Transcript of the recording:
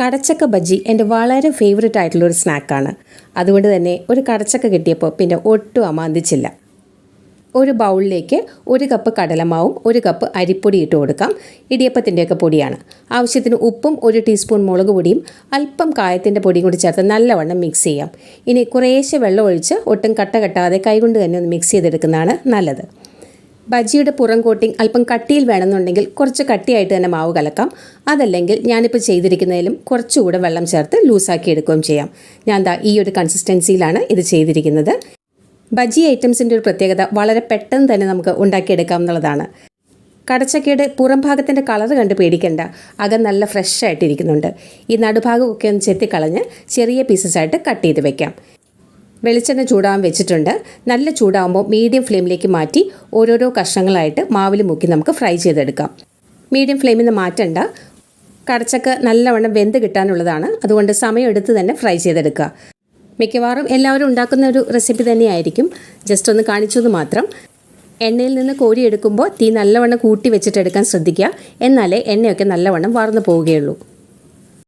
കടച്ചക്ക ബജി എന്റെ വളരെ ഫേവററ്റ് ആയിട്ടുള്ള ഒരു സ്നാക്കാണ്. അതുകൊണ്ട് തന്നെ ഒരു കടച്ചക്ക കിട്ടിയപ്പോൾ പിന്നെ ഒട്ടും അമാന്തിച്ചില്ല. ഒരു ബൗളിലേക്ക് ഒരു കപ്പ് കടലമാവും ഒരു കപ്പ് അരിപ്പൊടി ഇട്ട് കൊടുക്കാം. ഇടിയപ്പത്തിന്റെയൊക്കെ പൊടിയാണ്. ആവശ്യത്തിന് ഉപ്പും ഒരു ടീസ്പൂൺ മുളക് പൊടിയും അല്പം കായത്തിന്റെ പൊടിയും കൂടി ചേർത്ത് നല്ലവണ്ണം മിക്സ് ചെയ്യാം. ഇനി കുറേശ്ശെ വെള്ളം ഒഴിച്ച് ഒട്ടും കട്ട കെട്ടാതെ കൈകൊണ്ട് തന്നെ ഒന്ന് മിക്സ് ചെയ്തെടുക്കുന്നതാണ് നല്ലത്. ബജിയുടെ പുറം കോട്ടിങ് അല്പം കട്ടിയിൽ വേണമെന്നുണ്ടെങ്കിൽ കുറച്ച് കട്ടിയായിട്ട് തന്നെ മാവ് കലക്കാം. അതല്ലെങ്കിൽ ഞാനിപ്പോൾ ചെയ്തിരിക്കുന്നതിലും കുറച്ചുകൂടെ വെള്ളം ചേർത്ത് ലൂസാക്കി എടുക്കുകയും ചെയ്യാം. ഞാൻ ദാ ഈ ഒരു കൺസിസ്റ്റൻസിയിലാണ് ഇത് ചെയ്തിരിക്കുന്നത്. ബജി ഐറ്റംസിന്റെ ഒരു പ്രത്യേകത വളരെ പെട്ടെന്ന് തന്നെ നമുക്ക് ഉണ്ടാക്കിയെടുക്കാം എന്നുള്ളതാണ്. കടച്ചക്കയുടെ പുറം ഭാഗത്തിന്റെ കളർ കണ്ട് പേടിക്കണ്ട. അകം നല്ല ഫ്രഷ് ആയിട്ടിരിക്കുന്നുണ്ട്. ഈ നടുഭാഗമൊക്കെ ഒന്ന് ചെത്തിക്കളഞ്ഞ് ചെറിയ പീസസ് ആയിട്ട് കട്ട് ചെയ്ത് വെക്കാം. വെളിച്ചെണ്ണ ചൂടാവാൻ വെച്ചിട്ടുണ്ട്. നല്ല ചൂടാകുമ്പോൾ മീഡിയം ഫ്ലെയിമിലേക്ക് മാറ്റി ഓരോരോ കഷ്ണങ്ങളായിട്ട് മാവിൽ മുക്കി നമുക്ക് ഫ്രൈ ചെയ്തെടുക്കാം. മീഡിയം ഫ്ലെയിമിൽ നിന്ന് മാറ്റണ്ട. കടച്ചക്ക നല്ലവണ്ണം വെന്ത് കിട്ടാനുള്ളതാണ്. അതുകൊണ്ട് സമയമെടുത്ത് തന്നെ ഫ്രൈ ചെയ്തെടുക്കുക. മിക്കവാറും എല്ലാവരും ഉണ്ടാക്കുന്ന ഒരു റെസിപ്പി തന്നെയായിരിക്കും. ജസ്റ്റ് ഒന്ന് കാണിച്ചത് മാത്രം. എണ്ണയിൽ നിന്ന് കോരി എടുക്കുമ്പോൾ തീ നല്ലവണ്ണം കൂട്ടി വെച്ചിട്ടെടുക്കാൻ ശ്രദ്ധിക്കുക. എന്നാലേ എണ്ണയൊക്കെ നല്ലവണ്ണം വാർന്നു പോവുകയുള്ളൂ.